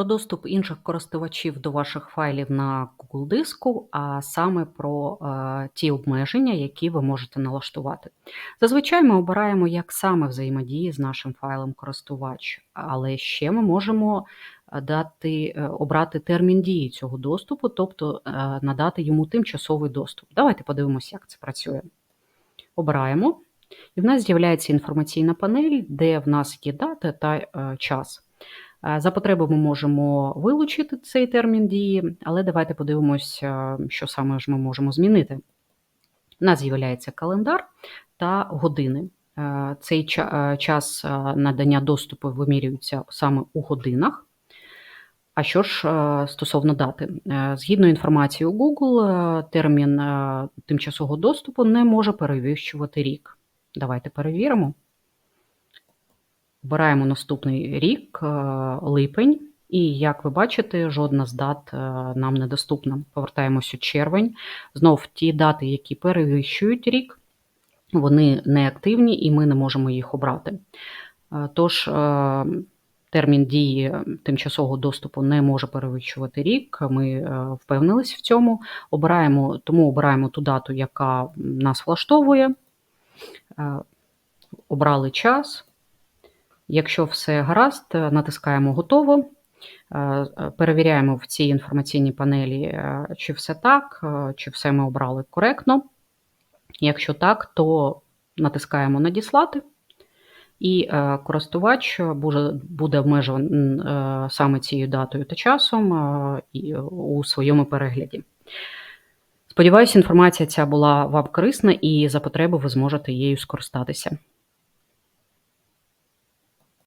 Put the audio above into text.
про доступ інших користувачів до ваших файлів на Google диску, а саме про е, ті обмеження, які ви можете налаштувати. Зазвичай ми обираємо, як саме взаємодіє з нашим файлом користувач, але ще ми можемо е, дати, е, обрати термін дії цього доступу, тобто надати йому тимчасовий доступ. Давайте подивимося, як це працює. Обираємо, і в нас з'являється інформаційна панель, де в нас є дата та час. Е, За потреби ми можемо вилучити цей термін дії, але давайте подивимося, що саме ж ми можемо змінити. У нас з'являється календар та години. Е, Цей е, час е, надання доступу вимірюється саме у годинах. А що ж е, стосовно дати? Е, Згідно інформації у Google, е, термін е, тимчасового доступу не може перевищувати рік. Давайте перевіримо. Обираємо наступний рік, е, липень, і як ви бачите, жодна з дат е, нам недоступна. Повертаємось у червень. Знов ті дати, які перевищують рік, вони неактивні і ми не можемо їх обрати. Е, Тож термін дії тимчасового доступу не може перевищувати рік. Ми впевнились в цьому. Обираємо, тому обираємо ту дату, яка нас влаштовує. Обрали час. Якщо все гаразд, натискаємо готово. Е, Перевіряємо в цій інформаційній панелі, е, чи все так, е, чи все ми обрали коректно. Якщо так, то натискаємо Надіслати, і користувач буде, обмежений саме цією датою та часом у своєму перегляді. Сподіваюся, інформація ця була вам корисна і за потреби ви зможете її скористатися.